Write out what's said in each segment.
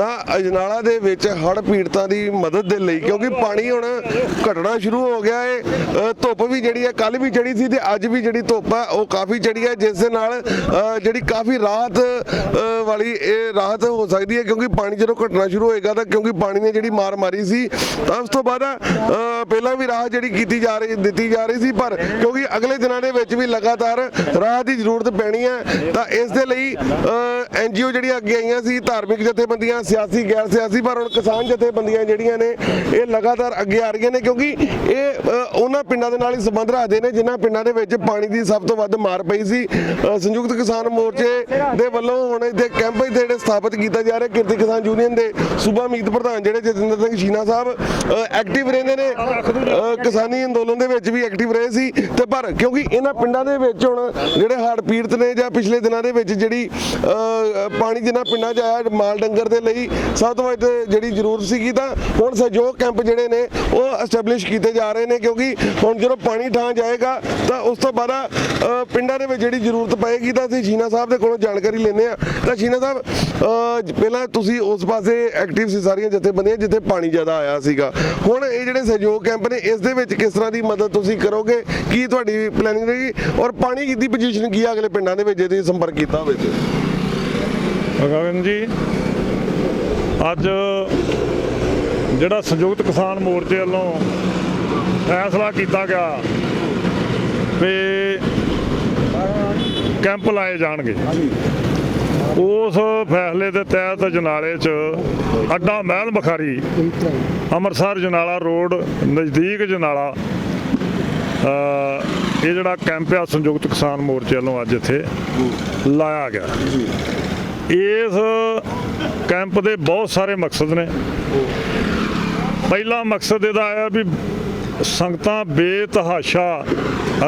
ਤਾਂ ਅਜਨਾਲਾ ਦੇ ਵਿੱਚ ਹੜ੍ਹ ਪੀੜਤਾਂ ਦੀ ਮਦਦ ਦੇ ਲਈ, ਕਿਉਂਕਿ ਪਾਣੀ ਹੁਣ ਘਟਣਾ ਸ਼ੁਰੂ ਹੋ ਗਿਆ ਏ। ਧੁੱਪ ਵੀ ਜਿਹੜੀ ਹੈ ਕੱਲ ਵੀ ਚੜੀ ਸੀ ਤੇ ਅੱਜ ਵੀ ਜਿਹੜੀ ਧੁੱਪ ਹੈ, ਉਹ ਕਾਫੀ ਚੜੀ ਹੈ, ਜਿਸ ਦੇ ਨਾਲ ਜਿਹੜੀ ਕਾਫੀ ਰਾਹਤ ਵਾਲੀ ਇਹ ਰਾਹਤ ਹੋ ਸਕਦੀ ਹੈ, ਕਿਉਂਕਿ ਪਾਣੀ ਜਦੋਂ ਘਟਣਾ ਸ਼ੁਰੂ ਹੋਏਗਾ ਤਾਂ ਕਿਉਂਕਿ ਪਾਣੀ ਨੇ ਜਿਹੜੀ ਮਾਰ ਮਾਰੀ ਸੀ, ਤਾਂ ਉਸ ਤੋਂ ਬਾਅਦ ਪਹਿਲਾਂ ਵੀ ਰਾਹਤ ਜਿਹੜੀ ਕੀਤੀ ਜਾ ਰਹੀ, ਦਿੱਤੀ ਜਾ ਰਹੀ ਸੀ, ਪਰ ਕਿਉਂਕਿ ਅਗਲੇ ਦਿਨਾਂ ਦੇ ਵਿੱਚ ਵੀ ਲਗਾਤਾਰ ਰਾਹਤ ਦੀ ਜ਼ਰੂਰਤ ਪੈਣੀ ਹੈ, ਤਾਂ ਇਸ ਦੇ ਲਈ ਐਨਜੀਓ ਜਿਹੜੀਆਂ ਅੱਗੇ ਆਈਆਂ ਸੀ, ਧਾਰਮਿਕ ਜਥੇਬੰਦੀਆਂ ਸਿਆਸੀ, ਗੈਰ ਸਿਆਸੀ, ਪਰ ਹੁਣ ਕਿਸਾਨ ਜਥੇਬੰਦੀਆਂ ਜਿਹੜੀਆਂ ਨੇ, ਇਹ ਲਗਾਤਾਰ ਅੱਗੇ ਆ ਰਹੀਆਂ ਨੇ, ਕਿਉਂਕਿ ਇਹ ਉਹਨਾਂ ਪਿੰਡਾਂ ਦੇ ਨਾਲ ਹੀ ਸੰਬੰਧ ਰੱਖਦੇ ਨੇ, ਜਿਨ੍ਹਾਂ ਪਿੰਡਾਂ ਦੇ ਵਿੱਚ ਪਾਣੀ ਦੀ ਸਭ ਤੋਂ ਵੱਧ ਮਾਰ ਪਈ ਸੀ। ਸੰਯੁਕਤ ਕਿਸਾਨ ਮੋਰਚੇ ਦੇ ਵੱਲੋਂ ਹੁਣ ਇੱਥੇ ਕੈਂਪ ਜਿਹੜੇ ਸਥਾਪਿਤ ਕੀਤਾ ਜਾ ਰਿਹਾ, ਕਿਰਤੀ ਕਿਸਾਨ ਯੂਨੀਅਨ ਦੇ ਸੂਬਾ ਮੀਤ ਪ੍ਰਧਾਨ ਜਿਹੜੇ ਜਤਿੰਦਰ ਸਿੰਘ ਸ਼ੀਨਾ ਸਾਹਿਬ ਐਕਟਿਵ ਰਹਿੰਦੇ ਨੇ ਕਿਸਾਨੀ ਅੰਦੋਲਨ ਦੇ ਵਿੱਚ ਵੀ ਐਕਟਿਵ ਰਹੇ ਸੀ। ਤੇ ਪਰ ਕਿਉਂਕਿ ਇਹਨਾਂ ਪਿੰਡਾਂ ਦੇ ਵਿੱਚ ਹੁਣ ਜਿਹੜੇ ਹੜ੍ਹ ਪੀੜਤ ਨੇ ਜਾਂ ਪਿਛਲੇ ਦਿਨਾਂ ਦੇ ਵਿੱਚ ਜਿਹੜੀ ਪਾਣੀ ਜਿਨ੍ਹਾਂ ਪਿੰਡਾਂ 'ਚ ਆਇਆ, ਮਾਲ ਡੰਗਰ ਦੇ ਲਈ ਸਭ ਤੋਂ ਵੱਧ ਜਿਹੜੀ ਜ਼ਰੂਰਤ ਸੀਗੀ ਤਾਂ ਹੁਣ ਸਹਿਯੋਗ ਕੈਂਪ ਜਿਹੜੇ ਨੇ ਉਹ ਐਸਟੈਬਲਿਸ਼ ਕੀਤੇ ਜਾ ਰਹੇ ਨੇ ਕਿਉਂਕਿ ਹੁਣ ਜਦੋਂ ਪਾਣੀ ਠਾਂ ਜਾਏਗਾ ਤਾਂ ਉਸ ਤੋਂ ਬਾਅਦ ਪਿੰਡਾਂ ਦੇ ਵਿੱਚ ਜਿਹੜੀ ਜ਼ਰੂਰਤ ਪਏਗੀ ਤਾਂ ਅਸੀਂ ਸ਼ੀਨਾ ਸਾਹਿਬ ਦੇ ਕੋਲੋਂ ਜਾਣਕਾਰੀ ਲੈਂਦੇ ਆ ਤਾਂ ਸ਼ੀਨਾ ਸਾਹਿਬ ਪਹਿਲਾਂ ਤੁਸੀਂ ਉਸ ਪਾਸੇ ਐਕਟਿਵ ਸੀ ਸਾਰੀਆਂ ਜਥੇਬੰਦੀਆਂ ਜਿੱਥੇ ਪਾਣੀ ਜ਼ਿਆਦਾ ਆਇਆ ਸੀਗਾ। ਹੁਣ ਇਹ ਜਿਹੜੇ ਸਹਿਯੋਗ ਕੈਂਪ ਨੇ, ਇਸ ਦੇ ਵਿੱਚ ਕਿਸ ਤਰ੍ਹਾਂ ਦੀ ਮਦਦ ਤੁਸੀਂ ਕਰੋਗੇ? ਕੀ ਤੁਹਾਡੀ ਪਲੈਨਿੰਗ ਰਹੇਗੀ ਔਰ ਪਾਣੀ ਦੀ ਪੋਜੀਸ਼ਨ ਕੀ ਆ ਅਗਲੇ ਪਿੰਡਾਂ ਦੇ ਵਿੱਚ ਜੇ ਤੁਸੀਂ ਸੰਪਰਕ ਕੀਤਾ ਹੋਵੇ ਤੇ ਗਗਨ ਜੀ ਅੱਜ ਜਿਹੜਾ ਸੰਯੁਕਤ ਕਿਸਾਨ ਮੋਰਚੇ ਵੱਲੋਂ ਫੈਸਲਾ ਕੀਤਾ ਗਿਆ ਵੀ ਕੈਂਪ ਲਾਏ ਜਾਣਗੇ। ਉਸ ਫੈਸਲੇ ਦੇ ਤਹਿਤ ਜਨਾਲੇ 'ਚ ਅੱਡਾ ਮਹਿਲ ਬਖਾਰੀ, ਅੰਮ੍ਰਿਤਸਰ ਜਨਾਲਾ ਰੋਡ, ਨਜ਼ਦੀਕ ਜਨਾਲਾ ਇਹ ਜਿਹੜਾ ਕੈਂਪ ਆ ਸੰਯੁਕਤ ਕਿਸਾਨ ਮੋਰਚੇ ਵੱਲੋਂ ਅੱਜ ਇੱਥੇ ਲਾਇਆ ਗਿਆ। ਇਸ ਕੈਂਪ ਦੇ ਬਹੁਤ ਸਾਰੇ ਮਕਸਦ ਨੇ। ਪਹਿਲਾ ਮਕਸਦ ਇਹਦਾ ਹੈ ਵੀ ਸੰਗਤਾਂ ਬੇਤਹਾਸ਼ਾ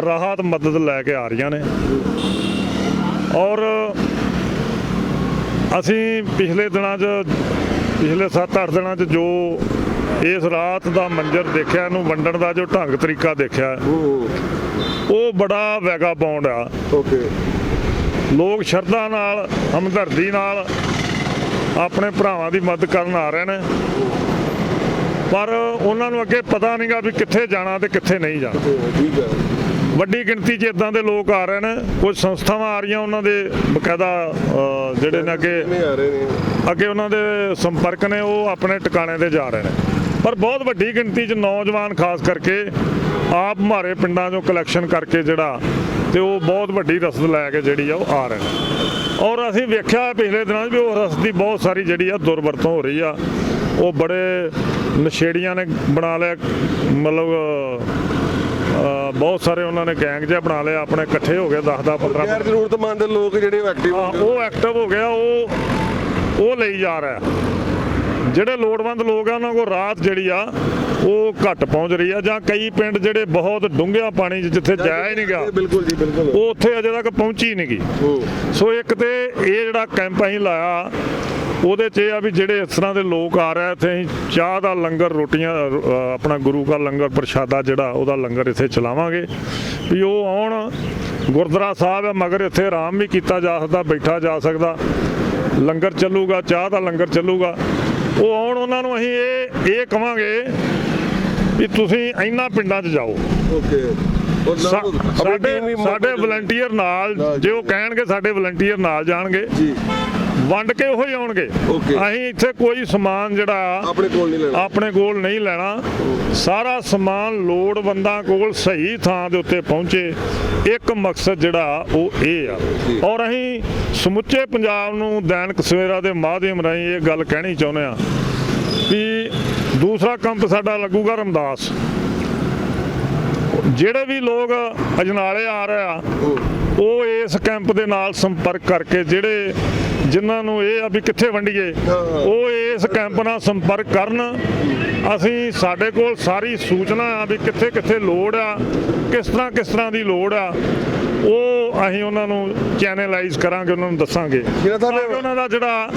ਰਾਹਤ ਮਦਦ ਲੈ ਕੇ ਆ ਰਹੀਆਂ ਨੇ। ਔਰ ਅਸੀਂ ਪਿਛਲੇ ਦਿਨਾਂ 'ਚ ਪਿਛਲੇ 7-8 ਦਿਨਾਂ 'ਚ ਜੋ ਇਸ ਰਾਤ ਦਾ ਮੰਜ਼ਰ ਦੇਖਿਆ ਇਹਨੂੰ ਵੰਡਣ ਦਾ ਜੋ ਢੰਗ ਤਰੀਕਾ ਦੇਖਿਆ ਉਹ ਬੜਾ ਵੈਗਾ ਬਾਉਂਡ ਆ। ਓਕੇ। ਲੋਕ ਸ਼ਰਧਾ ਨਾਲ ਹਮਦਰਦੀ ਨਾਲ ਆਪਣੇ ਭਰਾਵਾਂ ਦੀ ਮਦਦ ਕਰਨ ਆ ਰਹੇ ਨੇ। ਪਰ ਉਹਨਾਂ ਨੂੰ ਅੱਗੇ ਪਤਾ ਨਹੀਂਗਾ ਵੀ ਕਿੱਥੇ ਜਾਣਾ ਤੇ ਕਿੱਥੇ ਨਹੀਂ ਜਾਣਾ। ਠੀਕ ਹੈ ਵੱਡੀ ਗਿਣਤੀ 'ਚ ਇਦਾਂ ਦੇ ਲੋਕ ਆ ਰਹੇ ਨੇ। ਕੁਝ ਸੰਸਥਾਵਾਂ ਆ ਰਹੀਆਂ ਉਹਨਾਂ ਦੇ ਬਕਾਇਦਾ ਜਿਹੜੇ ਨੇ ਅੱਗੇ ਅੱਗੇ ਉਹਨਾਂ ਦੇ ਸੰਪਰਕ ਨੇ ਉਹ ਆਪਣੇ ਟਿਕਾਣੇ ਤੇ ਜਾ ਰਹੇ ਨੇ। ਪਰ ਬਹੁਤ ਵੱਡੀ ਗਿਣਤੀ 'ਚ ਨੌਜਵਾਨ ਖਾਸ ਕਰਕੇ ਆਪ ਮਾਰੇ ਪਿੰਡਾਂ 'ਚੋਂ ਕਲੈਕਸ਼ਨ ਕਰਕੇ ਜਿਹੜਾ ਤੇ ਉਹ ਬਹੁਤ ਵੱਡੀ ਰਸਦ ਲੈ ਕੇ ਜਿਹੜੀ ਆ ਉਹ ਆ ਰਹੇ ਨੇ। ਔਰ ਅਸੀਂ ਵੇਖਿਆ ਪਿਛਲੇ ਦਿਨਾਂ 'ਚ ਵੀ ਉਹ ਰਸਦ ਦੀ ਬਹੁਤ ਸਾਰੀ ਜਿਹੜੀ ਆ ਦੁਰਵਰਤੋਂ ਹੋ ਰਹੀ ਆ। ਉਹ ਬੜੇ ਨਸ਼ੇੜੀਆਂ ਨੇ ਬਣਾ ਲਿਆ ਮਤਲਬ ਬਹੁਤ ਸਾਰੇ ਉਹਨਾਂ ਨੇ ਗੈਂਗ ਜਿਹਾ ਬਣਾ ਲਿਆ ਆਪਣੇ ਇਕੱਠੇ ਹੋ ਗਏ 10 10 15 ਗੈਰ ਜ਼ਰੂਰਤਮੰਦ ਲੋਕ ਜਿਹੜੇ ਐਕਟਿਵ ਉਹ ਐਕਟਿਵ ਹੋ ਗਿਆ ਉਹ ਉਹ ਲਈ ਜਾ ਰਿਹਾ। ਜਿਹੜੇ ਲੋੜਵੰਦ ਲੋਕ ਆ ਉਹਨਾਂ ਕੋਲ ਰਾਤ ਜਿਹੜੀ ਆ ਉਹ ਘੱਟ ਪਹੁੰਚ ਰਹੀ ਆ ਜਾਂ ਕਈ ਪਿੰਡ ਜਿਹੜੇ ਬਹੁਤ ਡੂੰਘਿਆ ਪਾਣੀ 'ਚ ਜਿੱਥੇ ਜਾਇਆ ਹੀ ਨਹੀਂ ਗਿਆ। ਬਿਲਕੁਲ ਜੀ ਬਿਲਕੁਲ। ਉਹ ਉੱਥੇ ਅਜੇ ਤੱਕ ਪਹੁੰਚੀ ਨਹੀਂ ਗਈ ਸੋ ਇੱਕ ਤੇ ਇਹ ਜਿਹੜਾ ਕੈਂਪ ਅਸੀਂ ਲਾਇਆ ਉਹਦੇ 'ਚ ਇਹ ਆ ਵੀ ਜਿਹੜੇ ਇਸ ਤਰ੍ਹਾਂ ਦੇ ਲੋਕ ਆ ਰਹੇ ਇੱਥੇ ਅਸੀਂ ਚਾਹ ਦਾ ਲੰਗਰ ਰੋਟੀਆਂ ਆਪਣਾ ਗੁਰੂ ਦਾ ਲੰਗਰ ਪ੍ਰਸ਼ਾਦਾ ਜਿਹੜਾ ਉਹਦਾ ਲੰਗਰ ਇੱਥੇ ਚਲਾਵਾਂਗੇ। ਵੀ ਉਹ ਆਉਣ ਗੁਰਦੁਆਰਾ ਸਾਹਿਬ ਹੈ ਮਗਰ ਇੱਥੇ ਆਰਾਮ ਵੀ ਕੀਤਾ ਜਾ ਸਕਦਾ ਬੈਠਾ ਜਾ ਸਕਦਾ। ਲੰਗਰ ਚੱਲੂਗਾ ਚਾਹ ਦਾ ਲੰਗਰ ਚੱਲੂਗਾ। ਉਹ ਆਉਣ ਉਹਨਾਂ ਨੂੰ ਅਸੀਂ ਇਹ ਇਹ ਕਵਾਂਗੇ ਵੀ ਤੁਸੀਂ ਇਹਨਾਂ ਪਿੰਡਾਂ 'ਚ ਜਾਓ। ਓਕੇ। ਸਾਡੇ ਵਲੰਟੀਅਰ ਨਾਲ ਜੇ। ਉਹ ਕਹਿਣਗੇ ਸਾਡੇ ਵਲੰਟੀਅਰ ਨਾਲ ਜਾਣਗੇ ਜੀ। ਵੰਡ ਕੇ ਉਹ ਹੀ ਆਉਣਗੇ. ਅਸੀਂ ਇੱਥੇ ਕੋਈ ਸਮਾਨ ਜਿਹੜਾ ਆਪਣੇ ਕੋਲ ਨਹੀਂ ਲੈਣਾ। ਆਪਣੇ ਕੋਲ ਨਹੀਂ ਲੈਣਾ। ਸਾਰਾ ਸਮਾਨ ਲੋੜਵੰਦਾਂ ਕੋਲ ਸਹੀ ਥਾਂ ਦੇ ਉੱਤੇ ਪਹੁੰਚੇ। ਇੱਕ ਮਕਸਦ ਜਿਹੜਾ ਉਹ ਇਹ ਆ। ਔਰ ਅਸੀਂ ਸਮੁੱਚੇ ਪੰਜਾਬ ਨੂੰ ਦੈਨਿਕ ਸਵੇਰਾ ਦੇ ਮਾਧਿਅਮ ਰਾਹੀਂ ਇਹ ਗੱਲ ਕਹਿਣੀ ਚਾਹੁੰਦੇ ਆ ਵੀ ਦੂਸਰਾ ਕੰਪ ਸਾਡਾ ਲੱਗੂਗਾ ਰਮਦਾਸ। ਜਿਹੜੇ ਵੀ ਲੋਕ ਅਜਨਾਲੇ ਆ ਰਹੇ ਆ, ਉਹ ਇਸ ਕੈਂਪ ਦੇ ਨਾਲ ਸੰਪਰਕ ਕਰਕੇ ਜਿਹੜੇ ਜਿਨ੍ਹਾਂ ਨੂੰ ਇਹ ਆ ਵੀ ਕਿੱਥੇ ਵੰਡੀਏ, ਉਹ ਇਸ ਕੈਂਪ ਨਾਲ ਸੰਪਰਕ ਕਰਨ। ਅਸੀਂ ਸਾਡੇ ਕੋਲ ਸਾਰੀ ਸੂਚਨਾ ਆ ਵੀ ਕਿੱਥੇ ਕਿੱਥੇ ਲੋੜ ਆ, ਕਿਸ ਤਰ੍ਹਾਂ ਕਿਸ ਤਰ੍ਹਾਂ ਦੀ ਲੋੜ ਆ। ਉਹ ਅਸੀਂ ਉਹਨਾਂ ਨੂੰ ਚੈਨਲਾਈਜ਼ ਕਰਾਂਗੇ ਉਹਨਾਂ ਨੂੰ ਦੱਸਾਂਗੇ। ਜਿਹੜਾ ਸਾਹਿਬ- ਤਾਂ ਕਿ ਉਹਨਾਂ ਦਾ ਜਿਹੜਾ।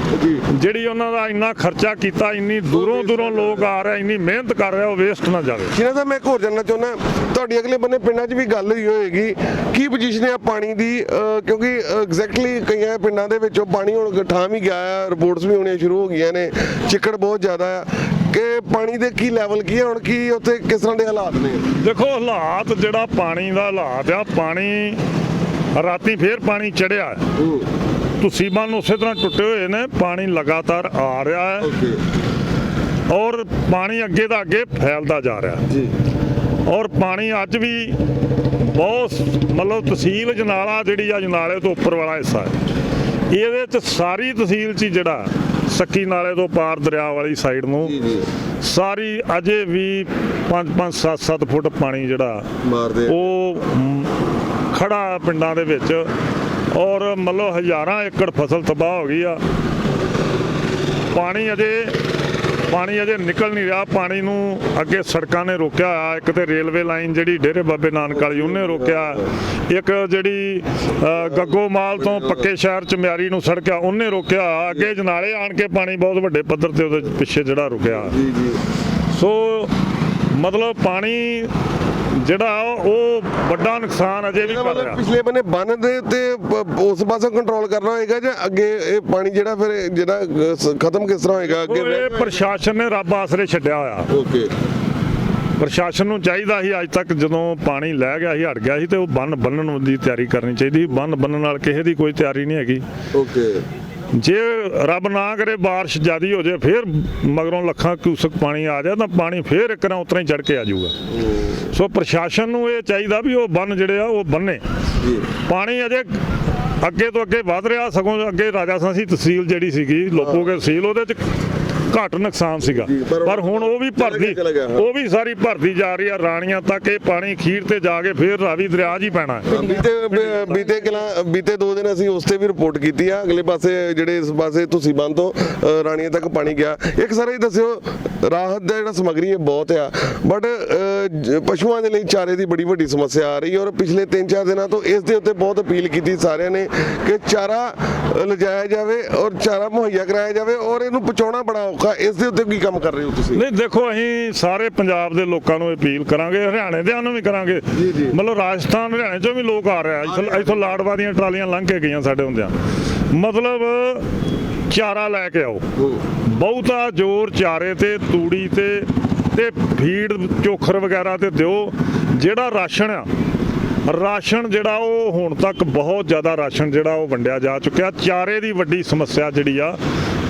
ਜਿਹੜੀ ਉਹਨਾਂ ਦਾ ਇੰਨਾ ਖਰਚਾ ਕੀਤਾ ਇੰਨੀ ਦੂਰੋਂ ਦੂਰੋਂ ਲੋਕ ਆ ਰਹੇ ਇੰਨੀ ਮਿਹਨਤ ਕਰ ਰਹੇ ਉਹ ਵੇਸਟ ਨਾ ਜਾਵੇ। ਸ਼ੀਨਾ ਸਾਹਿਬ ਮੈਂ ਇੱਕ ਹੋਰ ਜਾਣਨਾ ਚਾਹੁੰਦਾ। ਤੁਹਾਡੀ ਅਗਲੇ ਬੰਨੇ ਪਿੰਡਾਂ 'ਚ ਵੀ ਗੱਲ ਹੋਈ ਹੋਏਗੀ। ਕੀ ਪੋਜੀਸ਼ਨ ਹੈ ਪਾਣੀ ਦੀ? ਕਿਉਂਕਿ ਐਗਜ਼ੈਕਟਲੀ ਕਈਆਂ ਪਿੰਡਾਂ ਦੇ ਵਿੱਚੋਂ ਪਾਣੀ ਹੁਣ ਠਾਂ ਵੀ ਗਿਆ ਆ। ਰਿਪੋਰਟਸ ਵੀ ਆਉਣੀਆਂ ਸ਼ੁਰੂ ਹੋ ਗਈਆਂ ਨੇ। ਚਿੱਕੜ ਬਹੁਤ ਜ਼ਿਆਦਾ ਆ। ਕਿ ਪਾਣੀ ਦੇ ਕੀ ਲੈਵਲ ਕੀ ਹੈ ਹੁਣ ਕੀ ਉੱਥੇ ਕਿਸ ਤਰ੍ਹਾਂ ਦੇ ਹਾਲਾਤ ਨੇ? ਦੇਖੋ ਹਾਲਾਤ ਜਿਹੜਾ ਪਾਣੀ ਦਾ ਹਾਲਾਤ ਆ ਪਾਣੀ ਰਾਤੀ ਫੇਰ ਪਾਣੀ ਚੜਿਆ। ਤੁਸੀਂ ਬੰਨ ਉਸੇ ਤਰ੍ਹਾਂ ਟੁੱਟੇ ਹੋਏ ਨੇ ਪਾਣੀ ਲਗਾਤਾਰ ਆ ਰਿਹਾ ਹੈ। ਔਰ ਪਾਣੀ ਅੱਗੇ ਦਾ ਅੱਗੇ ਫੈਲਦਾ ਜਾ ਰਿਹਾ। ਜੀ। ਔਰ ਪਾਣੀ ਅੱਜ ਵੀ ਬਹੁਤ ਮਤਲਬ ਤਹਿਸੀਲ ਜਨਾਲਾ ਜਿਹੜੀ ਆ ਜਨਾਲੇ ਤੋਂ ਉੱਪਰ ਵਾਲਾ ਹਿੱਸਾ ਹੈ। ਇਹਦੇ ਚ ਸਾਰੀ ਤਹਿਸੀਲ ਚ ਜਿਹੜਾ ਸੱਕੀ ਨਾਲੇ ਤੋਂ ਪਾਰ ਦਰਿਆ ਵਾਲੀ ਸਾਈਡ ਨੂੰ ਸਾਰੀ ਅਜੇ ਵੀ 5 5 7 7 ਫੁੱਟ ਪਾਣੀ ਜਿਹੜਾ ਮਾਰਦੇ ਉਹ ਖੜਾ ਪਿੰਡਾਂ ਦੇ ਵਿੱਚ। ਔਰ ਮਤਲਬ ਹਜ਼ਾਰਾਂ ਏਕੜ ਫਸਲ ਤਬਾਹ ਹੋ ਗਈ ਆ। ਪਾਣੀ ਅਜੇ ਪਾਣੀ ਅਜੇ ਨਿਕਲ ਨਹੀਂ ਰਿਹਾ। ਪਾਣੀ ਨੂੰ ਅੱਗੇ ਸੜਕਾਂ ਨੇ ਰੋਕਿਆ ਹੋਇਆ। ਇੱਕ ਤੇ ਰੇਲਵੇ ਲਾਈਨ ਜਿਹੜੀ ਡੇਰੇ ਬਾਬੇ ਨਾਨਕ ਵਾਲੀ ਉਹਨੇ ਰੋਕਿਆ। ਇੱਕ ਜਿਹੜੀ ਗੱਗੋ ਮਾਲ ਤੋਂ ਪੱਕੇ ਸ਼ਹਿਰ ਚ ਮਿਆਰੀ ਨੂੰ ਸੜਕ ਆ ਉਹਨੇ ਰੋਕਿਆ। ਅੱਗੇ ਜਨਾਲੇ ਆਣ ਕੇ ਪਾਣੀ ਬਹੁਤ ਵੱਡੇ ਪੱਧਰ ਤੇ ਉਹਦੇ ਪਿੱਛੇ ਜਿਹੜਾ ਰੁਕਿਆ। ਸੋ ਮਤਲਬ ਪਾਣੀ ਜਿਹੜਾ ਉਹ ਵੱਡਾ ਨੁਕਸਾਨ ਅਜੇ ਵੀ ਕਰ ਰਿਹਾ। ਪਿਛਲੇ ਬੰਨੇ ਬੰਨ ਦੇ ਤੇ ਉਸ ਪਾਸੋਂ ਕੰਟਰੋਲ ਕਰਨਾ ਹੋਏਗਾ ਜਾਂ ਅੱਗੇ ਇਹ ਪਾਣੀ ਜਿਹੜਾ ਫਿਰ ਜਿਹੜਾ ਖਤਮ ਕਿਸ ਤਰ੍ਹਾਂ ਹੋਏਗਾ ਅੱਗੇ ਇਹ ਪ੍ਰਸ਼ਾਸਨ ਨੇ ਰੱਬ ਆਸਰੇ ਛੱਡਿਆ ਹੋਇਆ। ਓਕੇ। ਪ੍ਰਸ਼ਾਸਨ ਨੂੰ ਚਾਹੀਦਾ ਸੀ ਅੱਜ ਤੱਕ ਜਦੋਂ ਪਾਣੀ ਲੈ ਗਿਆ ਸੀ ਹਟ ਗਿਆ ਸੀ ਤੇ ਉਹ ਬੰਨ ਬੰਨਣ ਦੀ ਤਿਆਰੀ ਕਰਨੀ ਚਾਹੀਦੀ ਬੰਨ ਬੰਨਣ ਨਾਲ ਕਿਸੇ ਦੀ ਕੋਈ ਤਿਆਰੀ ਨਹੀਂ ਹੈਗੀ। ਓਕੇ। ਜੇ ਰੱਬ ਨਾ ਕਰੇ ਬਾਰਿਸ਼ ਜ਼ਿਆਦੀ ਹੋ ਜਾਏ ਫਿਰ ਮਗਰੋਂ ਲੱਖਾਂ ਕਿਊਸਕ ਪਾਣੀ ਆ ਜਾਏ ਤਾਂ ਪਾਣੀ ਫਿਰ ਇੱਕ ਨਾ ਉਤਰਾ ਹੀ ਚੜ ਕੇ ਆ ਜਾਊਗਾ। ਸੋ ਪ੍ਰਸ਼ਾਸਨ ਨੂੰ ਇਹ ਚਾਹੀਦਾ ਵੀ ਉਹ ਬੰਨ ਜਿਹੜੇ ਆ ਉਹ ਬੰਨੇ। ਪਾਣੀ ਅਜੇ ਅੱਗੇ ਤੋਂ ਅੱਗੇ ਵਧ ਰਿਹਾ ਸਗੋਂ ਅੱਗੇ ਰਾਜਾ ਸਾਂਸੀ ਤਹਿਸੀਲ ਜਿਹੜੀ ਸੀਗੀ ਲੋਪੋਗੇ ਤਹਿਸੀਲ ਉਹਦੇ ਚ ਘੱਟ ਨੁਕਸਾਨ ਸੀਗਾ। ਪਰ ਹੁਣ ਉਹ ਵੀ ਭਰਦੀ। ਉਹ ਵੀ ਸਾਰੀ ਭਰਦੀ ਜਾ ਰਹੀ ਆ ਰਾਣੀਆਂ ਤੱਕ ਇਹ ਪਾਣੀ ਖੀਰ ਤੇ ਜਾ ਕੇ ਫਿਰ ਰਾਵੀ ਦਰਿਆ 'ਚ ਹੀ ਪੈਣਾ। ਬੀਤੇ ਬੀਤੇ ਕਿਲਾ ਬੀਤੇ ਦੋ ਦਿਨ ਅਸੀਂ ਉਸ ਤੇ ਵੀ ਰਿਪੋਰਟ ਕੀਤੀ ਆ। ਅਗਲੇ ਪਾਸੇ ਜਿਹੜੇ ਇਸ ਪਾਸੇ ਤੁਸੀਂ ਬੰਦ ਤੋਂ ਰਾਣੀਆਂ ਤੱਕ ਪਾਣੀ ਗਿਆ। ਇੱਕ ਸਾਰਾ ਹੀ ਦੱਸਿਓ ਰਾਹਤ ਦਾ ਜਿਹੜਾ ਸਮਗਰੀ ਹੈ ਬਹੁਤ ਆ। ਬਟ ਪਸ਼ੂਆਂ ਦੇ ਲਈ ਚਾਰੇ ਦੀ ਬੜੀ ਵੱਡੀ ਸਮੱਸਿਆ ਆ ਰਹੀ ਔਰ ਪਿਛਲੇ 3-4 ਦਿਨਾਂ ਤੋਂ ਇਸ ਦੇ ਉੱਤੇ ਬਹੁਤ ਅਪੀਲ ਕੀਤੀ ਸਾਰਿਆਂ ਨੇ ਕਿ ਚਾਰਾ ਲਿਜਾਇਆ ਜਾਵੇ ਔਰ ਚਾਰਾ ਮੁਹੱਈਆ ਕਰਾਇਆ ਜਾਵੇ ਔਰ ਇਹਨੂੰ ਪਹੁੰਚਾਉਣਾ ਬੜਾ ਔਖਾ ਇਸ ਦੇ ਉੱਤੇ ਕੀ ਕੰਮ ਕਰ ਰਹੇ ਹੋ ਤੁਸੀਂ? ਨਹੀਂ ਦੇਖੋ ਅਸੀਂ ਸਾਰੇ ਪੰਜਾਬ ਦੇ ਲੋਕਾਂ ਨੂੰ ਅਪੀਲ ਕਰਾਂਗੇ ਹਰਿਆਣੇ ਦੇ ਨੂੰ ਵੀ ਕਰਾਂਗੇ। ਮਤਲਬ ਰਾਜਸਥਾਨ ਹਰਿਆਣੇ ਚੋਂ ਵੀ ਲੋਕ ਆ ਰਹੇ ਆ। ਇੱਥੋਂ ਇੱਥੋਂ ਲਾੜਵਾ ਦੀਆਂ ਟਰਾਲੀਆਂ ਲੰਘ ਕੇ ਗਈਆਂ ਸਾਡੇ ਹੁੰਦਿਆਂ। ਮਤਲਬ ਚਾਰਾ ਲੈ ਕੇ ਆਓ। ਬਹੁਤਾ ਜ਼ੋਰ ਚਾਰੇ ਤੇ ਤੂੜੀ ਤੇ ਤੇ ਫੀਡ ਚੋਖਰ ਵਗੈਰਾ ਤੇ ਦਿਓ। ਜਿਹੜਾ ਰਾਸ਼ਨ ਆ ਰਾਸ਼ਨ ਜਿਹੜਾ ਉਹ ਹੁਣ ਤੱਕ ਬਹੁਤ ਜ਼ਿਆਦਾ ਰਾਸ਼ਨ ਜਿਹੜਾ ਉਹ ਵੰਡਿਆ ਜਾ ਚੁੱਕਿਆ। ਚਾਰੇ ਦੀ ਵੱਡੀ ਸਮੱਸਿਆ ਜਿਹੜੀ ਆ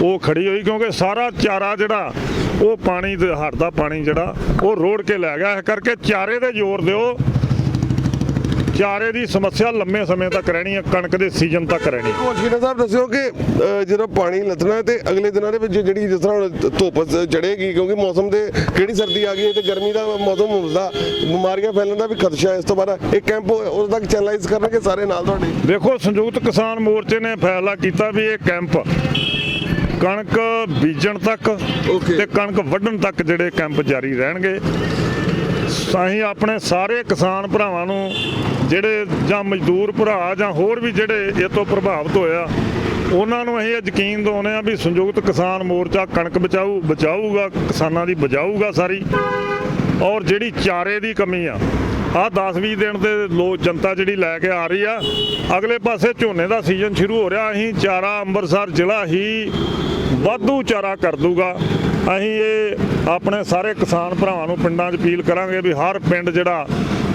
ਉਹ ਖੜੀ ਹੋਈ ਕਿਉਂਕਿ ਸਾਰਾ ਚਾਰਾ ਜਿਹੜਾ ਉਹ ਪਾਣੀ ਦੇ ਹੜ ਦਾ ਪਾਣੀ ਜਿਹੜਾ ਉਹ ਰੋੜ ਕੇ ਲੈ ਗਿਆ। ਇਸ ਕਰਕੇ ਚਾਰੇ ਤੇ ਜ਼ੋਰ ਦਿਓ। ਚਾਰੇ ਦੀ ਸਮੱਸਿਆ ਲੰਮੇ ਸਮੇਂ ਤੱਕ ਰਹਿਣੀ ਹੈ ਕਣਕ ਦੇ ਸੀਜ਼ਨ ਤੱਕ ਰਹਿਣੀ। ਹੈ। ਕੋਸ਼ਿਨਾ ਸਾਹਿਬ ਦੱਸਿਓ ਕਿ ਜਦੋਂ ਪਾਣੀ ਲੱਥਣਾ ਤੇ ਅਗਲੇ ਦਿਨਾਂ ਦੇ ਵਿੱਚ ਜਿਹੜੀ ਜਿਸ ਤਰ੍ਹਾਂ ਧੁੱਪ ਚੜੇਗੀ ਕਿਉਂਕਿ ਮੌਸਮ ਦੇ ਕਿਹੜੀ ਸਰਦੀ ਆ ਗਈ ਹੈ ਤੇ ਗਰਮੀ ਦਾ ਮੌਸਮ ਹੁੰਦਾ ਬਿਮਾਰੀਆਂ ਫੈਲਣ ਦਾ ਵੀ ਖਦਸ਼ਾ ਹੈ ਇਸ ਤੋਂ ਬਾਅਦ। ਇਹ ਕੈਂਪ ਉਸ ਤੱਕ ਚੈਨਲਾਈਜ਼ ਕਰਨਗੇ ਸਾਰੇ ਨਾਲ ਤੁਹਾਡੇ? ਦੇਖੋ ਸੰਯੁਕਤ ਕਿਸਾਨ ਮੋਰਚੇ ਨੇ ਫੈਸਲਾ ਕੀਤਾ ਵੀ ਇਹ ਕੈਂਪ ਕਣਕ ਬੀਜਣ ਤੱਕ. ਤੇ ਕਣਕ ਵੱਢਣ ਤੱਕ ਜਿਹੜੇ ਕੈਂਪ ਜਾਰੀ ਰਹਿਣਗੇ ਅਸੀਂ ਆਪਣੇ ਸਾਰੇ ਕਿਸਾਨ ਭਰਾਵਾਂ ਨੂੰ ਜਿਹੜੇ ਜਾਂ ਮਜ਼ਦੂਰ ਭਰਾ ਜਾਂ ਹੋਰ ਵੀ ਜਿਹੜੇ ਇਹ ਤੋਂ ਪ੍ਰਭਾਵਿਤ ਹੋਇਆ ਉਹਨਾਂ ਨੂੰ ਅਸੀਂ ਇਹ ਯਕੀਨ ਦਿਵਾਉਂਦੇ ਆ ਵੀ ਸੰਯੁਕਤ ਕਿਸਾਨ ਮੋਰਚਾ ਕਣਕ ਬਚਾਊ ਬਚਾਊਗਾ ਕਿਸਾਨਾਂ ਦੀ ਬਚਾਊਗਾ ਸਾਰੀ ਔਰ ਜਿਹੜੀ ਚਾਰੇ ਦੀ ਕਮੀ ਆ ਆ 10-20 ਦਿਨ ਦੇ ਲੋ ਜਨਤਾ ਜਿਹੜੀ ਲੈ ਕੇ ਆ ਰਹੀ ਆ, ਅਗਲੇ ਪਾਸੇ ਝੋਨੇ ਦਾ ਸੀਜ਼ਨ ਸ਼ੁਰੂ ਹੋ ਰਿਹਾ, ਅਸੀਂ ਚਾਰਾ ਅੰਮ੍ਰਿਤਸਰ ਜ਼ਿਲ੍ਹਾ ਹੀ ਵਾਧੂ ਚਾਰਾ ਕਰ ਦੂਗਾ। ਅਸੀਂ ਇਹ ਆਪਣੇ ਸਾਰੇ ਕਿਸਾਨ ਭਰਾਵਾਂ ਨੂੰ ਪਿੰਡਾਂ 'ਚ ਅਪੀਲ ਕਰਾਂਗੇ ਵੀ ਹਰ ਪਿੰਡ ਜਿਹੜਾ,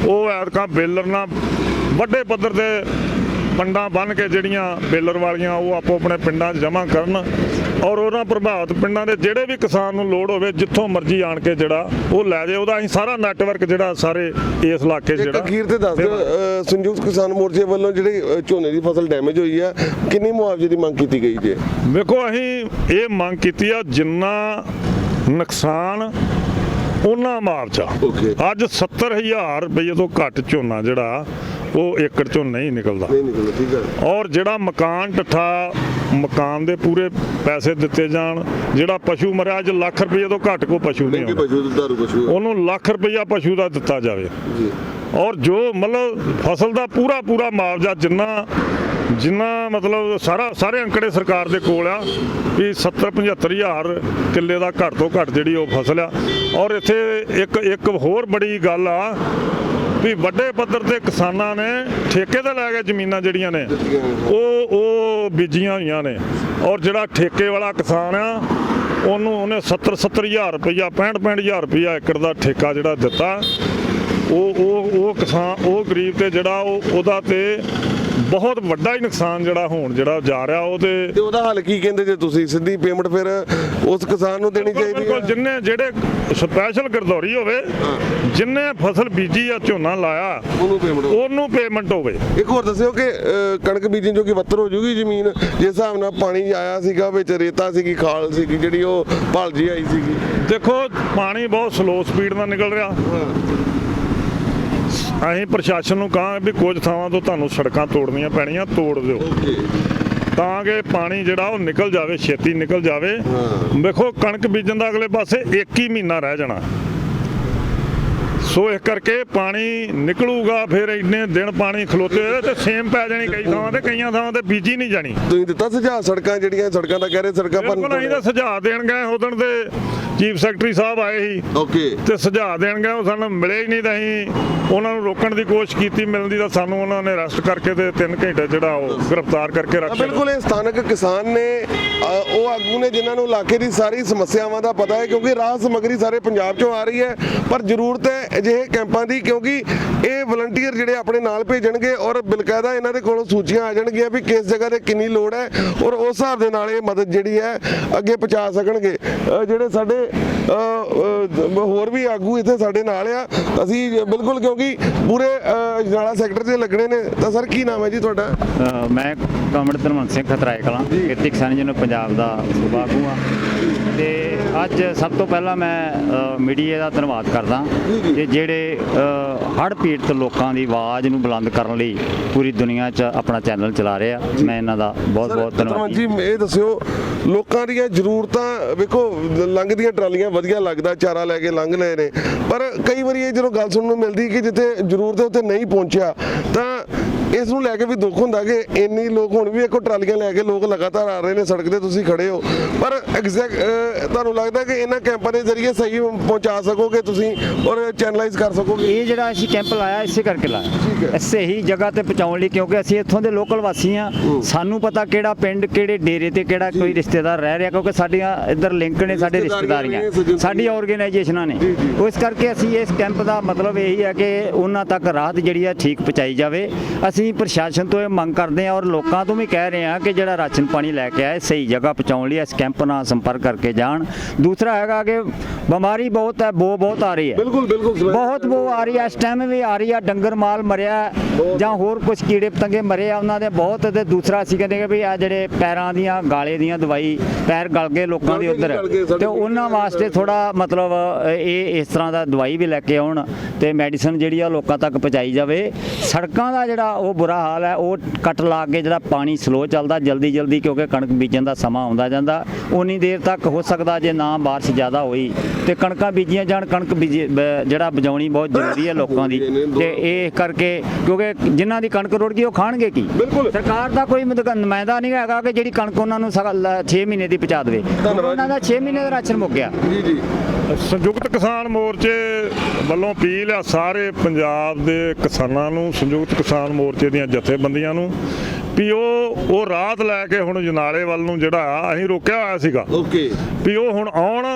ਉਹ ਐਤਕਾਂ ਬੇਲਰ ਨਾਲ ਵੱਡੇ ਪੱਧਰ ਤੇ ਪੰਡਾਂ ਬੰਨ ਕੇ ਜਿਹੜੀਆਂ ਬੇਲਰ ਵਾਲੀਆਂ, ਉਹ ਆਪੋ ਆਪਣੇ ਪਿੰਡਾਂ 'ਚ ਜਮ੍ਹਾਂ ਕਰਨ। ਔਰ ਉਹਨਾਂ ਪ੍ਰਭਾਵਿਤ ਪਿੰਡਾਂ ਦੇ ਜਿਹੜੇ ਵੀ ਕਿਸਾਨ ਨੂੰ ਲੋੜ ਹੋਵੇ ਜਿੱਥੋਂ ਮਰਜ਼ੀ ਆਣ ਕੇ ਜਿਹੜਾ ਉਹ ਲੈ ਜਾਏ। ਉਹਦਾ ਅਸੀਂ ਸਾਰਾ ਨੈਟਵਰਕ ਜਿਹੜਾ ਸਾਰੇ ਇਸ ਇਲਾਕੇ ਜਿਹੜਾ ਅਖੀਰ ਤੇ ਦੱਸ ਦਿਓ ਸੰਯੁਕਤ ਕਿਸਾਨ ਮੋਰਚੇ ਵੱਲੋਂ ਜਿਹੜੀ ਝੋਨੇ ਦੀ ਫਸਲ ਡੈਮੇਜ ਹੋਈ ਆ ਕਿੰਨੀ ਮੁਆਵਜ਼ੇ ਦੀ ਮੰਗ ਕੀਤੀ ਗਈ ਜੇ? ਵੇਖੋ ਅਸੀਂ ਇਹ ਮੰਗ ਕੀਤੀ ਆ ਜਿੰਨਾ ਨੁਕਸਾਨ ਉਹਨਾਂ ਮਾਰਚਾ. ਅੱਜ 70000 ਰੁਪਏ ਤੋਂ ਘੱਟ ਝੋਨਾ ਜਿਹੜਾ ਉਹ ਏਕੜ ਚੋਂ ਨਹੀਂ ਨਿਕਲਦਾ। ਨਹੀਂ ਨਿਕਲਦਾ ਠੀਕ ਹੈ। ਔਰ ਜਿਹੜਾ ਮਕਾਨ ਟੱਠਾ ਮਕਾਨ ਦੇ ਪੂਰੇ ਪੈਸੇ ਦਿੱਤੇ ਜਾਣ ਜਿਹੜਾ ਪਸ਼ੂ ਮਰਿਆ ਅੱਜ ਲੱਖ ਰੁਪਏ ਤੋਂ ਘੱਟ ਕੋ ਪਸ਼ੂ ਨਹੀਂ ਆਉਂਦਾ। ਪਸ਼ੂ ਦੁਧਾਰੂ ਪਸ਼ੂ ਉਹਨੂੰ ਲੱਖ ਰੁਪਇਆ ਪਸ਼ੂ ਦਾ ਦਿੱਤਾ ਜਾਵੇ। ਜੀ। ਔਰ ਜੋ ਮਤਲਬ ਫਸਲ ਦਾ ਪੂਰਾ ਪੂਰਾ ਮੁਆਵਜ਼ਾ ਜਿੰਨਾ ਜਿੰਨਾ ਮਤਲਬ ਸਾਰਾ ਸਾਰੇ ਅੰਕੜੇ ਸਰਕਾਰ ਦੇ ਕੋਲ ਆ ਵੀ 70 75 ਹਜ਼ਾਰ ਕਿੱਲੇ ਦਾ ਘੱਟ ਤੋਂ ਘੱਟ ਜਿਹੜੀ ਉਹ ਫਸਲ ਆ। ਔਰ ਇੱਥੇ ਇੱਕ ਇੱਕ ਹੋਰ ਬੜੀ ਗੱਲ ਆ ਵੀ ਵੱਡੇ ਪੱਧਰ ਤੇ ਕਿਸਾਨਾਂ ਨੇ ਠੇਕੇ ਤੇ ਲੈ ਕੇ ਜ਼ਮੀਨਾਂ ਜਿਹੜੀਆਂ ਨੇ, ਉਹ ਉਹ ਬੀਜੀਆਂ ਹੋਈਆਂ ਨੇ। ਔਰ ਜਿਹੜਾ ਠੇਕੇ ਵਾਲਾ ਕਿਸਾਨ ਆ, ਉਹਨੂੰ, ਉਹਨੇ 70 70000 ਰੁਪਇਆ 65 65000 ਰੁਪਇਆ ਏਕੜ ਦਾ ਠੇਕਾ ਜਿਹੜਾ ਦਿੱਤਾ। ਉਹ ਉਹ ਉਹ ਕਿਸਾਨ, ਉਹ ਗਰੀਬ ਤੇ ਜਿਹੜਾ ਉਹ, ਉਹਦਾ ਤੇ ਬਹੁਤ ਵੱਡਾ ਹੀ ਨੁਕਸਾਨ ਜਿਹੜਾ ਹੋਣ ਜਿਹੜਾ ਜਾ ਰਿਹਾ ਉਹ ਤੇ ਤੇ ਉਹਦਾ ਹੱਲ ਕੀ ਕਹਿੰਦੇ ਜੇ ਤੁਸੀਂ? ਸਿੱਧੀ ਪੇਮੈਂਟ ਫਿਰ ਉਸ ਕਿਸਾਨ ਨੂੰ ਦੇਣੀ ਚਾਹੀਦੀ ਬਿਲਕੁਲ ਜਿੰਨੇ ਜਿਹੜੇ ਸਪੈਸ਼ਲ ਗਰਦੌਰੀ ਹੋਵੇ ਜਿੰਨੇ ਫਸਲ ਬੀਜੀ ਆ ਝੋਨਾ ਲਾਇਆ ਉਹਨੂੰ ਪੇਮੈਂਟ ਉਹਨੂੰ ਪੇਮੈਂਟ ਹੋਵੇ। ਇੱਕ ਹੋਰ ਦੱਸਿਓ ਕਿ ਕਣਕ ਬੀਜਣ ਜੋ ਕਿ ਵੱਤਰ ਹੋ ਜੂਗੀ ਜ਼ਮੀਨ ਜਿਸ ਹਿਸਾਬ ਨਾਲ ਪਾਣੀ ਆਇਆ ਸੀਗਾ ਵਿੱਚ ਰੇਤਾ ਸੀਗੀ ਖਾਲ ਸੀਗੀ ਜਿਹੜੀ ਉਹ ਭਾਲ ਜੀ ਆਈ ਸੀਗੀ। ਦੇਖੋ ਪਾਣੀ ਬਹੁਤ ਸਲੋ ਸਪੀਡ ਨਾਲ ਨਿਕਲ ਰਿਹਾ। ਅਸੀਂ ਪ੍ਰਸ਼ਾਸਨ ਨੂੰ ਕਹਾਂ ਵੀ ਕੁਝ ਥਾਵਾਂ ਤੋਂ ਤੁਹਾਨੂੰ ਸੜਕਾਂ ਤੋੜਨੀਆਂ ਪੈਣੀਆਂ ਤੋੜ ਦਿਓ। ਤਾਂ ਕਿ ਪਾਣੀ ਜਿਹੜਾ ਉਹ ਨਿਕਲ ਜਾਵੇ ਛੇਤੀ ਨਿਕਲ ਜਾਵੇ। ਵੇਖੋ ਕਣਕ ਬੀਜਣ ਦਾ ਅਗਲੇ ਪਾਸੇ ਇੱਕ ਹੀ ਮਹੀਨਾ ਰਹਿ ਜਾਣਾ। ਸੋ ਇਸ ਕਰਕੇ ਪਾਣੀ ਨਿਕਲੂਗਾ ਫਿਰ ਇੰਨੇ ਦਿਨ ਪਾਣੀ ਖਲੋਤੇ ਹੋਏ ਤੇ ਸੇਮ ਪੈ ਜਾਣੀ ਕਈ ਥਾਵਾਂ ਤੇ ਕਈਆਂ ਥਾਵਾਂ ਤੇ ਬੀਜੀ ਨਹੀਂ ਜਾਣੀ। ਤੁਸੀਂ ਦਿੱਤਾ ਸੁਝਾਅ ਸੜਕਾਂ ਜਿਹੜੀਆਂ ਸੜਕਾਂ ਦਾ ਕਹਿ ਰਹੇ ਸੜਕਾਂ ਬਿਲਕੁਲ ਅਸੀਂ ਤਾਂ ਸੁਝਾਅ ਦੇਣ ਗਏ ਉਦੋਂ ਦੇ ਚੀਫ ਸੈਕਟਰੀ ਸਾਹਿਬ ਆਏ ਸੀ। ਓਕੇ। ਤੇ ਸੁਝਾਅ ਦੇਣ ਗਏ ਉਹ ਸਾਨੂੰ ਮਿਲੇ ਹੀ ਨਹੀਂ ਤਾਂ ਅਸੀਂ ਉਹਨਾਂ ਨੂੰ ਰੋਕਣ ਦੀ ਕੋਸ਼ਿਸ਼ ਕੀਤੀ ਮਿਲਦੀ ਤਾਂ ਸਾਨੂੰ ਉਹਨਾਂ ਨੇ ਅਰੈਸਟ ਕਰਕੇ ਤੇ 3 ਘੰਟੇ ਜਿਹੜਾ ਉਹ ਗ੍ਰਿਫਤਾਰ ਕਰਕੇ ਰੱਖ ਤਾਂ ਲਿਆ। ਬਿਲਕੁਲ ਇਹ ਸਥਾਨਕ ਕਿਸਾਨ ਨੇ ਉਹ ਆਗੂ ਨੇ ਜਿਨ੍ਹਾਂ ਨੂੰ ਇਲਾਕੇ ਦੀ ਸਾਰੀ ਸਮੱਸਿਆਵਾਂ ਦਾ ਪਤਾ ਹੈ ਕਿਉਂਕਿ ਰਾਹ ਸਮਗਰੀ ਸਾਰੇ ਪੰਜਾਬ ਚੋਂ ਆ ਰਹੀ ਹੈ ਪਰ ਜ਼ਰੂਰਤ ਹੈ ਅਜਿਹੇ ਕੈਂਪਾਂ ਦੀ ਕਿਉਂਕਿ ਇਹ ਵਲੰਟੀਅਰ ਜਿਹੜੇ ਆਪਣੇ ਨਾਲ ਭੇਜਣਗੇ ਔਰ ਬਿਲਕਾਇਦਾ ਇਹਨਾਂ ਦੇ ਕੋਲੋਂ ਸੂਚੀਆਂ ਆ ਜਾਣਗੀਆਂ ਵੀ ਕਿਸ ਜਗ੍ਹਾ ਤੇ ਕਿੰਨੀ ਲੋੜ ਹੈ ਔਰ ਉਸ ਹਿਸਾਬ ਦੇ ਨਾਲ ਇਹ ਮਦਦ ਜਿਹੜੀ ਹੈ ਅੱਗੇ ਪਹੁੰਚਾ ਸਕਣਗੇ। ਜਿਹੜੇ ਸਾਡੇ ਹੋਰ ਵੀ ਆਗੂ ਇੱਥੇ ਸਾਡੇ ਨਾਲ ਆ ਅਸੀਂ ਬਿਲਕੁਲ ਕਿਉਂਕਿ ਪੂਰੇ ਅ, ਅਜਨਾਲਾ ਸੈਕਟਰ 'ਚ ਲੱਗਣੇ ਨੇ। ਤਾਂ ਸਰ ਕੀ ਨਾਮ ਹੈ ਜੀ ਤੁਹਾਡਾ? ਮੈਂ ਕਾਮਰੇਡ ਧਰਮੰਤ ਸਿੰਘ ਖਤਰਾਏ ਕਲਾਂ ਖੇਤੀ ਕਿਸਾਨ ਯੂਨੀਅਨ ਪੰਜਾਬ ਦਾ ਸੂਬਾ ਆਗੂ ਹਾਂ। ਤੇ ਅੱਜ ਸਭ ਤੋਂ ਪਹਿਲਾਂ ਮੈਂ ਮੀਡੀਆ ਦਾ ਧੰਨਵਾਦ ਕਰਦਾ ਕਿ ਜਿਹੜੇ ਹੜ੍ਹ ਪੀੜਤ ਲੋਕਾਂ ਦੀ ਆਵਾਜ਼ ਨੂੰ ਬੁਲੰਦ ਕਰਨ ਲਈ ਪੂਰੀ ਦੁਨੀਆ 'ਚ ਆਪਣਾ ਚੈਨਲ ਚਲਾ ਰਹੇ। ਆ ਮੈਂ ਇਹਨਾਂ ਦਾ ਬਹੁਤ ਬਹੁਤ ਧੰਨਵਾਦ ਜੀ ਇਹ ਦੱਸਿਓ ਲੋਕਾਂ ਦੀਆਂ ਜ਼ਰੂਰਤਾਂ ਵੇਖੋ ਲੰਘਦੀਆਂ ਟਰਾਲੀਆਂ ਵਧੀਆ ਲੱਗਦਾ ਚਾਰਾ ਲੈ ਕੇ ਲੰਘ ਲਏ ਨੇ। ਪਰ ਕਈ ਵਾਰੀ ਇਹ ਜਦੋਂ ਗੱਲ ਸੁਣਨ ਨੂੰ ਮਿਲਦੀ ਕਿ ਜਿੱਥੇ ਜ਼ਰੂਰਤ ਉੱਥੇ ਨਹੀਂ ਪਹੁੰਚਿਆ ਤਾਂ ਇਸ ਨੂੰ ਲੈ ਕੇ ਵੀ ਦੁੱਖ ਹੁੰਦਾ ਕਿ ਇੰਨੀ ਲੋਕ ਹੁਣ ਵੀ ਇੱਕੋ ਟਰਾਲੀਆਂ ਲੈ ਕੇ ਲੋਕ ਲਗਾਤਾਰ ਆ ਰਹੇ ਨੇ ਸੜਕ ਤੇ ਤੁਸੀਂ ਖੜੇ ਹੋ। ਪਰ ਐਗਜ਼ੈਕਟ ਤੁਹਾਨੂੰ ਲੱਗਦਾ ਕਿ ਇਹਨਾਂ ਕੈਂਪਾਂ ਦੇ ਜ਼ਰੀਏ ਸਹੀ ਪਹੁੰਚਾ ਸਕੋਗੇ ਤੁਸੀਂ ਔਰ ਚੈਨਲਾਈਜ਼ ਕਰ ਸਕੋਗੇ? ਇਹ ਜਿਹੜਾ ਅਸੀਂ ਕੈਂਪ ਲਾਇਆ ਇਸੇ ਕਰਕੇ ਲਾਇਆ। ਸਹੀ ਜਗ੍ਹਾ ਤੇ ਪਹੁੰਚਾਉਣ ਲਈ ਕਿਉਂਕਿ ਅਸੀਂ ਇੱਥੋਂ ਦੇ ਲੋਕਲ ਵਾਸੀ ਆ ਸਾਨੂੰ ਪਤਾ ਕਿਹੜਾ ਪਿੰਡ ਕਿਹੜੇ ਡੇਰੇ ਤੇ ਕਿਹੜਾ ਕੋਈ ਰਿਸ਼ਤੇਦਾਰ ਰਹਿ ਰਿਹਾ ਕਿਉਂਕਿ ਸਾਡੀਆਂ ਇੱਧਰ ਲਿੰਕ ਨੇ ਸਾਡੇ ਰਿਸ਼ਤੇਦਾਰੀਆਂ ਸਾਡੀ ਆਰਗੇਨਾਈਜੇਸ਼ਨਾਂ ਨੇ। ਉਹ ਇਸ ਕਰਕੇ ਅਸੀਂ ਇਸ ਕੈਂਪ ਦਾ ਮਤਲਬ ਇਹੀ ਹੈ ਕਿ ਉਹਨਾਂ ਤੱਕ ਰਾਹਤ ਜਿਹੜੀ ਹੈ ਠੀਕ ਪਹੁੰਚਾਈ ਜਾਵੇ। ਅਸੀਂ ਪ੍ਰਸ਼ਾਸਨ ਤੋਂ ਇਹ ਮੰਗ ਕਰਦੇ ਹਾਂ ਔਰ ਲੋਕਾਂ ਤੋਂ ਵੀ ਕਹਿ ਰਹੇ ਹਾਂ ਕਿ ਜਿਹੜਾ ਰਾਸ਼ਨ ਪਾਣੀ ਲੈ ਕੇ ਆਏ ਸਹੀ ਜਗ੍ਹਾ ਪਹੁੰਚਾਉਣ ਲਈ ਇਸ ਕੈਂਪ ਨਾਲ ਸੰਪਰਕ ਕਰਕੇ ਜਾਣ। ਦੂਸਰਾ ਹੈਗਾ ਕਿ ਬਿਮਾਰੀ ਬਹੁਤ ਹੈ ਬੋ ਬਹੁਤ ਆ ਰਹੀ ਹੈ। ਬਿਲਕੁਲ ਬਿਲਕੁਲ। ਬਹੁਤ ਬੋ ਆ ਰਹੀ ਹੈ ਇਸ ਟਾਈਮ ਵੀ ਆ ਰਹੀ ਹੈ ਡੰਗਰ ਮਾਲ ਮਰਿਆ ਜਾਂ ਹੋਰ ਕੁਝ ਕੀੜੇ ਪਤੰਗੇ ਮਰੇ ਆ ਉਹਨਾਂ ਦੇ ਬਹੁਤ ਤੇ ਦੂਸਰਾ ਅਸੀਂ ਕਹਿੰਦੇ ਕਿ ਵੀ ਆ ਜਿਹੜੇ ਪੈਰਾਂ ਦੀਆਂ ਗਾਲੇ ਦੀਆਂ ਦਵਾਈ ਪੈਰ ਗਲ ਗਏ ਲੋਕਾਂ ਦੇ ਉਧਰ। ਤੇ ਉਹਨਾਂ ਵਾਸਤੇ ਥੋੜਾ ਮਤਲਬ ਇਹ ਇਸ ਤਰ੍ਹਾਂ ਦਾ ਦਵਾਈ ਵੀ ਲੈ ਕੇ ਆਉਣ ਤੇ ਮੈਡੀਸਨ ਜਿਹੜੀ ਆ ਲੋਕਾਂ ਤੱਕ ਪਹੁੰਚਾਈ ਜਾਵੇ। ਸੜਕਾਂ ਦਾ ਜਿਹੜਾ ਉਹ ਬੁਰਾ ਹਾਲ ਹੈ ਉਹ ਕੱਟ ਲਾ ਕੇ ਜਿਹੜਾ ਪਾਣੀ ਸਲੋ ਚੱਲਦਾ ਜਲਦੀ ਜਲਦੀ ਕਿਉਂਕਿ ਕਣਕ ਬੀਜਣ ਦਾ ਸਮਾਂ ਆਉਂਦਾ ਜਾਂਦਾ ਉਨੀ ਦੇਰ ਤੱਕ ਹੋ ਸਕਦਾ ਜੇ ਨਾ ਬਾਰਿਸ਼ ਜ਼ਿਆਦਾ ਹੋਈ। ਤੇ ਕਣਕਾਂ ਬੀਜੀਆਂ ਜਾਣ ਕਣਕ ਜਿਹੜਾ ਬਜਾਉਣੀ ਬਹੁਤ ਜ਼ਰੂਰੀ ਹੈ ਲੋਕਾਂ ਦੀ। ਤੇ ਇਹ ਕਰਕੇ ਕਿਉਂਕਿ ਜਿਨ੍ਹਾਂ ਦੀ ਕਣਕ ਰੁੜ ਗਈ ਉਹ ਖਾਣਗੇ ਕੀ। ਸਰਕਾਰ ਦਾ ਕੋਈ ਨੁਮਾਇੰਦਾ ਨਹੀਂ ਹੈਗਾ ਕਿ ਜਿਹੜੀ ਕਣਕ ਉਹਨਾਂ ਨੂੰ 6 ਮਹੀਨੇ ਦੀ ਪਹੁੰਚਾ ਦੇਵੇ। ਉਹਨਾਂ ਦਾ 6 ਮਹੀਨੇ ਦਾ ਰਾਸ਼ਨ ਮੁੱਕ ਗਿਆ। ਜੀ ਜੀ। ਸੰਯੁਕਤ ਕਿਸਾਨ ਮੋਰਚੇ ਵੱਲੋਂ ਅਪੀਲ ਆ ਸਾਰੇ ਪੰਜਾਬ ਦੇ ਕਿਸਾਨਾਂ ਨੂੰ ਸੰਯੁਕਤ ਕਿਸਾਨ ਮੋਰਚੇ ਦੀਆਂ ਜਥੇਬੰਦੀਆਂ ਨੂੰ ਵੀ ਉਹ ਉਹ ਰਾਤ ਲੈ ਕੇ ਹੁਣ ਜਨਾਲੇ ਵੱਲ ਨੂੰ ਜਿਹੜਾ ਆ ਅਸੀਂ ਰੋਕਿਆ ਹੋਇਆ ਸੀਗਾ। ਓਕੇ। ਵੀ ਉਹ ਹੁਣ ਆਉਣ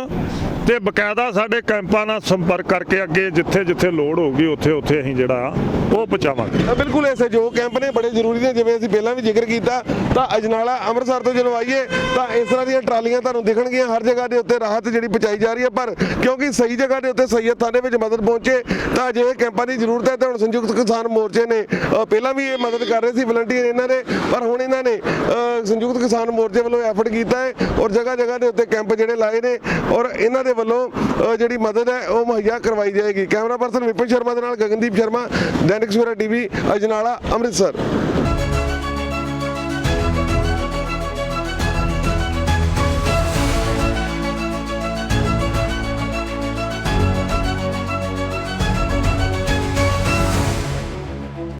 ਤੇ ਬਕਾਇਦਾ ਸਾਡੇ ਕੈਂਪਾਂ ਨਾਲ ਸੰਪਰਕ ਕਰਕੇ ਅੱਗੇ ਜਿੱਥੇ ਜਿੱਥੇ ਲੋੜ ਹੋਊਗੀ ਉੱਥੇ ਉੱਥੇ ਅਸੀਂ ਜਿਹੜਾ ਉਹ ਪਹੁੰਚਾਵਾਂਗੇ ਤਾਂ ਬਿਲਕੁਲ ਇਹ ਸਹਿਯੋਗ ਕੈਂਪ ਨੇ ਬੜੇ ਜ਼ਰੂਰੀ ਨੇ। ਜਿਵੇਂ ਅਸੀਂ ਪਹਿਲਾਂ ਵੀ ਜ਼ਿਕਰ ਕੀਤਾ ਤਾਂ ਅਜਨਾਲਾ ਅੰਮ੍ਰਿਤਸਰ ਤੋਂ ਜਦੋਂ ਆਈਏ ਤਾਂ ਇਸ ਤਰ੍ਹਾਂ ਦੀਆਂ ਟਰਾਲੀਆਂ ਤੁਹਾਨੂੰ ਦਿਖਣਗੀਆਂ। ਹਰ ਜਗ੍ਹਾ ਦੇ ਉੱਤੇ ਰਾਹਤ ਜਿਹੜੀ ਪਹੁੰਚਾਈ ਜਾ ਰਹੀ ਹੈ ਪਰ ਕਿਉਂਕਿ ਸਹੀ ਜਗ੍ਹਾ ਦੇ ਉੱਤੇ ਸਹੀ ਥਾਂ ਦੇ ਵਿੱਚ ਮਦਦ ਪਹੁੰਚੇ ਤਾਂ ਅਜਿਹੇ ਕੈਂਪਾਂ ਦੀ ਜ਼ਰੂਰਤ ਹੈ ਤੇ ਹੁਣ ਸੰਯੁਕਤ ਕਿਸਾਨ ਮੋਰਚੇ ਨੇ ਪਹਿਲਾਂ ਵੀ ਇਹ ਮਦਦ ਕਰ ਰਹੇ ਸੀ ਵਲੰਟੀਅਰ ਇਹਨਾਂ ਨੇ ਪਰ ਹੁਣ ਇਹਨਾਂ ਨੇ ਅ, ਸੰਯੁਕਤ ਕਿਸਾਨ ਮੋਰਚੇ ਵੱਲੋਂ ਐਫਰਟ ਕੀਤਾ ਹੈ ਔਰ ਜਗ੍ਹਾ ਜਗ੍ਹਾ ਦੇ ਉੱਤੇ ਕੈਂਪ ਜਿਹੜੇ ਲਾਏ ਨੇ ਔਰ ਇਹਨਾਂ ਦੇ ਵੱਲੋਂ ਜਿਹੜੀ ਮਦਦ ਹੈ ਉਹ ਮੁਹੱਈਆ ਕਰਵਾਈ ਜਾਏਗੀ। ਕੈਮਰਾ ਪਰਸਨ ਵਿਪਨ ਸ਼ਰਮਾ ਦੇ ਨਾਲ ਗਗਨਦੀਪ ਸ਼ਰਮਾ ਦੈਨਿਕ ਸਵੇਰਾ ਟੀਵੀ ਅਜਨਾਲਾ ਅੰਮ੍ਰਿਤਸਰ